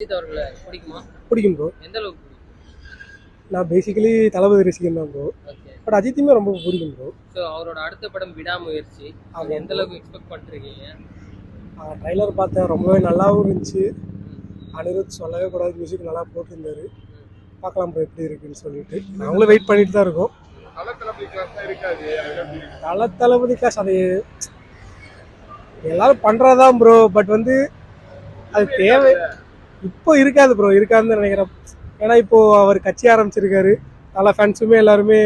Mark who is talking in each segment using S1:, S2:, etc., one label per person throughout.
S1: பிடிக்குமா?
S2: பிடிக்கும் ப்ரோ
S1: எந்த அளவுக்கு பிடிக்கும்?
S2: நான் பேசிக்கலி தளபதி ரசிகன் தான் ப்ரோ பட் அஜித்துமே ரொம்ப பிடிக்கும் ப்ரோ
S1: ஸோ அவரோட அடுத்த படம் விடாமுயற்சி அது எந்த அளவுக்கு எக்ஸ்பெக்ட் பண்ணிருக்கீங்க
S2: ட்ரைலர் பார்த்தேன் ரொம்பவே நல்லாவும் இருந்துச்சு. அனிருத் சொல்லவே கூடாது மியூசிக் நல்லா போட்டிருந்தாரு. பார்க்கலாம் ப்ரோ எப்படி இருக்குன்னு சொல்லிட்டு. நாங்களும் வெயிட் பண்ணிட்டு தான் இருக்கோம். தல தளபதி கிளாஸ் அது எல்லாரும் பண்ணுறதான் ப்ரோ பட் வந்து அது தேவை. இப்போ இருக்காது ப்ரோ இருக்காதுன்னு நினைக்கிறேன் ஏன்னா இப்போ அவர் கட்சி ஆரம்பிச்சிருக்காரு எல்லா ஃபேன்ஸுமே எல்லாருமே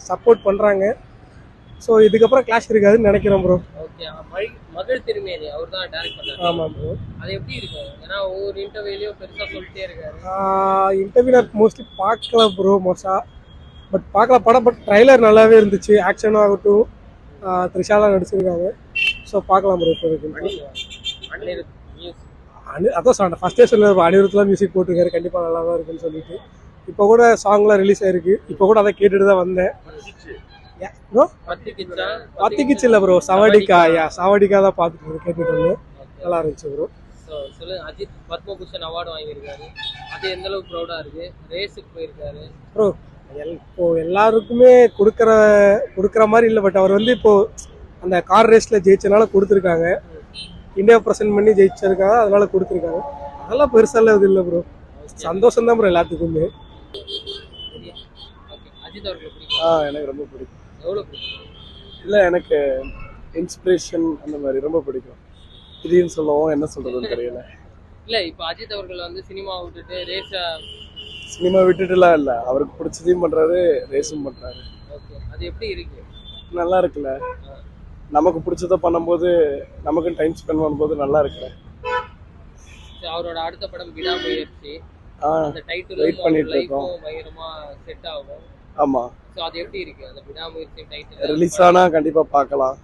S2: சப்போர்ட் பண்ணுறாங்க ஸோ இதுக்கப்புறம் கிளாஷ் இருக்காதுன்னு நினைக்கிறேன் ப்ரோ
S1: மகள் திருமேனி அவர் தான் டைரக்ட் பண்ணாரு
S2: ஆமாம் ப்ரோ
S1: அது எப்படி இருக்கும் ஏன்னா ஒவ்வொரு இன்டர்வியூலையும் பெருசா சொல்லிட்டே இருக்காரு
S2: இன்டர்வியூ மோஸ்ட்லி பார்க்கல ப்ரோ மோஸ்டா பட் பார்க்கல படம் பட் ட்ரைலர் நல்லாவே இருந்துச்சு ஆக்ஷனும் ஆகட்டும் த்ரிஷாலாம் நடிச்சிருக்காங்க ஸோ பார்க்கலாம் ப்ரோ இப்போ இருக்கு அனி அதான் சொன்னேன் ஃபஸ்ட்டே சொல்ல அனிருத்லாம் மியூசிக் போட்டிருக்காரு கண்டிப்பாக நல்லா தான் இருக்குன்னு சொல்லிட்டு. இப்போ கூட சாங்லாம் ரிலீஸ் ஆயிருக்கு. இப்போ கூட அதை கேட்டுட்டு தான் வந்தேன். ப்ரோ
S1: பத்தி கிச்சா
S2: பத்திக்கிச்சு இல்லை ப்ரோ சவடிக்கா யா சவடிக்கா தான் பார்த்துட்டு கேட்டுட்டு வந்தேன். நல்லா இருந்துச்சு ப்ரோ
S1: அஜித் பத்மபூஷன் அவார்டு வாங்கியிருக்காரு. அது எந்த அளவுக்கு ப்ரௌடா இருக்கு? ரேஸுக்கு போயிருக்காரு.
S2: ப்ரோ இப்போ எல்லாருக்குமே கொடுக்குற கொடுக்குற மாதிரி இல்லை பட் அவர் வந்து இப்போ அந்த கார் ரேஸில் ஜெயிச்சனால கொடுத்துருக்காங்க. இந்தியா ப்ரெசென்ட் பண்ணி ஜெயிச்சிருக்காங்க அதனால கொடுத்துருக்காங்க அதெல்லாம் பெருசாலாம் இது இல்லை ப்ரோ சந்தோஷம் தான் ப்ரோ எல்லாத்துக்குமே.
S3: ஆ எனக்கு ரொம்ப பிடிக்கும். இல்லை எனக்கு இன்ஸ்பிரேஷன் அந்த மாதிரி ரொம்ப பிடிக்கும். திடீர்னு சொல்லவும் என்ன சொல்றதுன்னு தெரியல.
S1: இல்ல இப்போ அஜித் அவர்கள் வந்து சினிமா விட்டுட்டு ரேஸா
S3: சினிமா விட்டுட்டுலாம் இல்லை. அவருக்கு பிடிச்சதையும் பண்றாரு ரேஸும் பண்றாரு.
S1: ஓகே அது எப்படி இருக்கு?
S3: நல்லா இருக்குல்ல. நமக்கு பிடிச்சத பண்ணும்போது நமக்கும் டைம் ஸ்பெண்ட் பண்ணும்போது நல்லா இருக்குல்ல.
S1: So, அவரோட அடுத்த படம் விடாமுயற்சி
S3: ஆ
S1: அந்த டைட்டில்
S3: wait பண்ணிட்டு இருக்கோம்.
S1: பயங்கரமா செட் ஆகும்.
S3: ஆமா.
S1: ஸோ அது எப்படி இருக்கு? அந்த விடாமுயற்சி டைட்டில்
S3: ரிலீஸ் ஆனா கண்டிப்பா பார்க்கலாம்.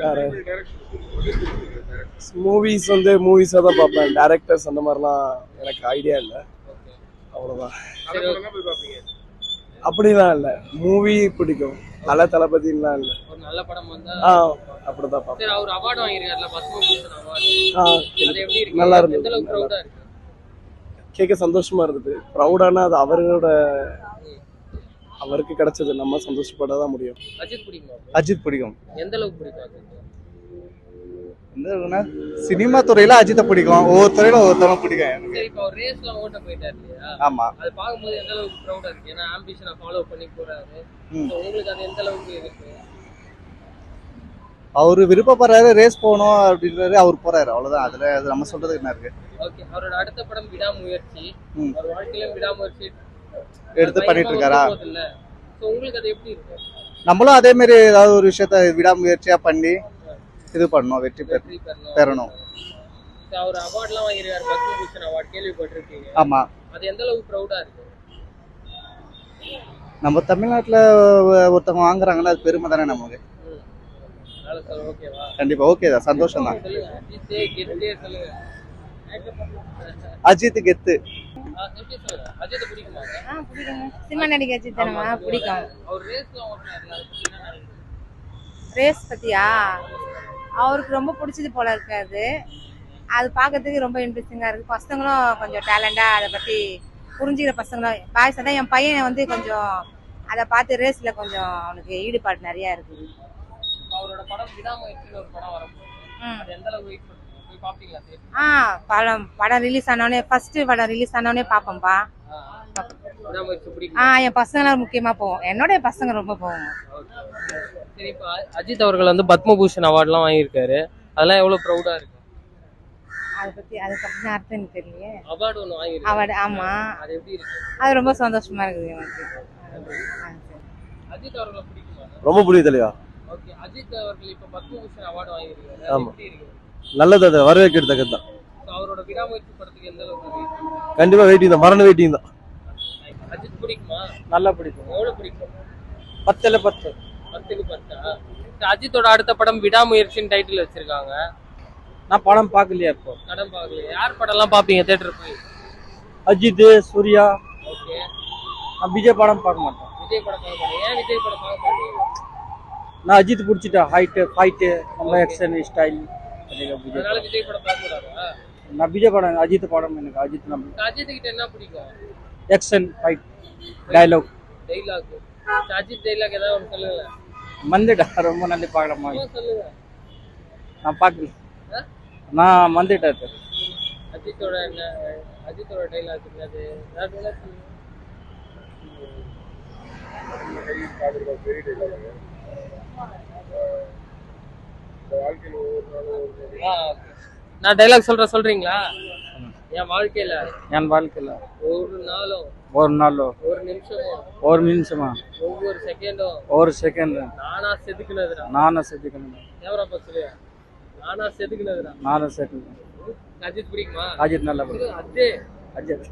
S3: வேற. மூவிஸ் வந்து மூவிஸாக தான் பார்ப்பேன். டேரக்டர்ஸ் அந்த மாதிரிலாம் எனக்கு ஐடியா இல்லை. அவ்வளோதான் அப்படிலாம் இல்லை. மூவி பிடிக்கும். தல தளபதிலாம் இல்லை.
S1: நல்ல படம் வந்தா
S3: ஆ அப்படிதான்
S1: சரி அவர் அவார்டு வாங்கியிருக்காருல பத்மபூஷன் அவார்டு
S3: ஆ
S1: அது எப்படி இருக்கு?
S3: நல்லா இருந்தது. கேட்க சந்தோஷமா இருந்தது. ப்ரௌடானா அது அவரோட அவருக்கு கிடைச்சது. நம்ம சந்தோஷப்பட தான் முடியும்.
S1: அஜித் பிடிக்குமா?
S4: அஜித் பிடிக்கும்.
S1: எந்த அளவுக்கு பிடிக்கும்
S4: சினிமா துறையில அஜித்தை பிடிக்கும். ஒவ்வொரு துறையில ஒவ்வொருத்தவங்க பிடிக்கும் எனக்கு.
S1: இப்போ ரேஸ்லாம் ஓட்ட போயிட்டார் இல்லையா?
S4: ஆமா.
S1: அது பார்க்கும்போது எந்த அளவுக்கு ப்ரௌடா இருக்கு? ஏன்னா ஆம்பிஷனை ஃபாலோ பண்ணி போறாரு. உங்களுக்கு அது எந்த அளவுக்கு இருக்கு?
S4: அவரு விருப்பப்படுறாரு ரேஸ் போகணும் அப்படின்றாரு அவர் போறாரு. அவ்வளவுதான். அதுல அது நம்ம சொல்றதுக்கு என்ன இருக்கு?
S1: ஓகே அவரோட அடுத்த படம் விடாமுயற்சி. அவர் வாழ்க்கையிலும் விடாமுயற்சி
S4: எடுத்து பண்ணிட்டு இருக்காரா
S1: உங்களுக்கு அது எப்படி இருக்கு?
S4: நம்மளும் அதே மாதிரி ஏதாவது ஒரு விஷயத்த விடாமுயற்சியா பண்ணி இது பண்ணணும் வெற்றி பெற
S1: வெற்றி பெறணும். அவர் அவார்ட்லாம் வாங்கியிருக்காரு பத்மபூஷன் அவார்ட் கேள்விப்பட்டிருக்கீங்க.
S4: ஆமா.
S1: அது எந்த அளவுக்கு ப்ரௌடா இருக்கு?
S4: நம்ம தமிழ்நாட்டுல ஒருத்தவங்க வாங்குறாங்கன்னா அது பெருமை தானே நமக்கு? கண்டிப்பா ஓகே தான் சந்தோஷம் தான். அஜித் கெத்து.
S5: சினிமா நடிகை அஜித் பிடிக்கும். ரேஸ் பத்தியா? அவருக்கு ரொம்ப பிடிச்சது போல இருக்காது அது. பார்க்கறதுக்கு ரொம்ப இன்ட்ரெஸ்டிங்காக இருக்குது பசங்களும் கொஞ்சம் டேலண்டாக அதை பற்றி புரிஞ்சுக்கிற பசங்களும் பாய்ஸ் தான் என் பையன் வந்து கொஞ்சம் அதை பார்த்து ரேஸில் கொஞ்சம் அவனுக்கு ஈடுபாடு நிறையா இருக்குது.
S1: அவரோட படம் விடாமுயற்சின்னு ஒரு படம் வரப்போகுது
S5: ம்.
S1: அது எந்த அளவுக்கு வெயிட் பண்ணுறீங்க போய் பாப்பீங்களா தேடி
S5: ஆ படம் படம் ரிலீஸ் ஆனோடனே ஃபஸ்ட்டு படம் ரிலீஸ் ஆனோடனே பார்ப்போம்ப்பா ஆ என் பசங்களாம் முக்கியமாக போவோம். என்னோட என் பசங்க ரொம்ப போவோம்
S1: சரி இப்போ அ- அஜித் அவர்கள் வந்து பத்மபூஷன் அவார்ட்லாம் வாங்கியிருக்காரு. அதெல்லாம் எவ்வளவு ப்ரௌடா இருக்கு?
S5: அதை பற்றி அதுக்கு அப்படின்னு அர்த்தம் எனக்கு தெரியலையே.
S1: அவார்டு ஒன்று வாங்கியிருக்காரு.
S5: அவட ஆமாம்
S1: அது எப்படி இருக்கு?
S5: அது ரொம்ப சந்தோஷமா இருக்குது எனக்கு.
S1: அஜித் அவர்களை பிடிக்குமா?
S3: ரொம்ப பிடிக்குது இல்லையா
S1: ஓகே அஜித் அவர்கள் இப்போ பத்மபூஷன் அவார்டு வாங்கியிருக்காரு. அது
S3: நல்லது அது தான்
S1: அவரோட விடாமுயற்சி படத்துக்கு எந்த அளவுக்கு இருக்கு?
S3: கண்டிப்பா வெயிட்டிங் தான் மரண வெயிட்டிங் தான்.
S1: அஜித் பிடிக்குமா?
S2: நல்லா பிடிக்கும்.
S1: எவ்வளவு பிடிக்கும்?
S2: பத்தில் பத்து.
S1: பத்துக்கு பத்தா? அஜித்தோட அடுத்த படம் விடாமுயற்சின்னு டைட்டில் வச்சிருக்காங்க.
S2: நான் படம் பார்க்கலையா இப்போ?
S1: படம் பார்க்கல யார் படம்லாம் பார்ப்பீங்க? தேட்டர் போய்?
S2: அஜித் சூர்யா.
S1: ஓகே.
S2: நான் விஜய் படம் பார்க்க மாட்டேன்.
S1: விஜய் படம் பார்க்க மாட்டீங்க. ஏன் விஜய் படம் பார்க்க மாட்டீங்க?
S2: நான் அஜித் பிடிச்சிட்டேன். ஹைட்டு ஃபைட்டு நம்ம ஆக்ஷன் ஸ்டைல்
S1: அதனால விஜய் படம் பார்க்க கூடாதா?
S6: நான் விஜய் படம் அஜித் படம் எனக்கு அஜித் நம்ம
S1: அஜித் கிட்ட என்ன பிடிக்கும்?
S6: Action fight dialogue
S1: dialogue Ajith dialogue ஏதாவது ஒன்று சொல்லுங்க
S6: மந்திடா ரொம்ப நல்லி பார்க்கலாமா
S1: சொல்லுங்க.
S6: நான் பார்க்கல? நான் மந்திட்டேன்
S1: அஜித்தோட அஜித்தோட டைலாக் okay. நான் டைலாக் சொல்றேன் சொல்றீங்களா? என் வாழ்க்கையில
S6: என் வாழ்க்கையில்
S1: ஒரு நாளும்
S6: ஒரு நாள்?
S1: ஒரு நிமிஷமும்
S6: ஒரு நிமிஷமா?
S1: ஒவ்வொரு செகண்டும்
S6: ஒரு செகண்ட்
S1: நானா செதுக்குனதுடா.
S6: நானும் செதுக்கணும்
S1: கேமரா சொல்லுங்க நானா செதுக்குனதுடா.
S6: நானும் செதுக்கணும்
S1: அஜித் பிடிக்குமா?
S6: அஜித் நல்லா
S1: அஜித்.
S6: அஜித்.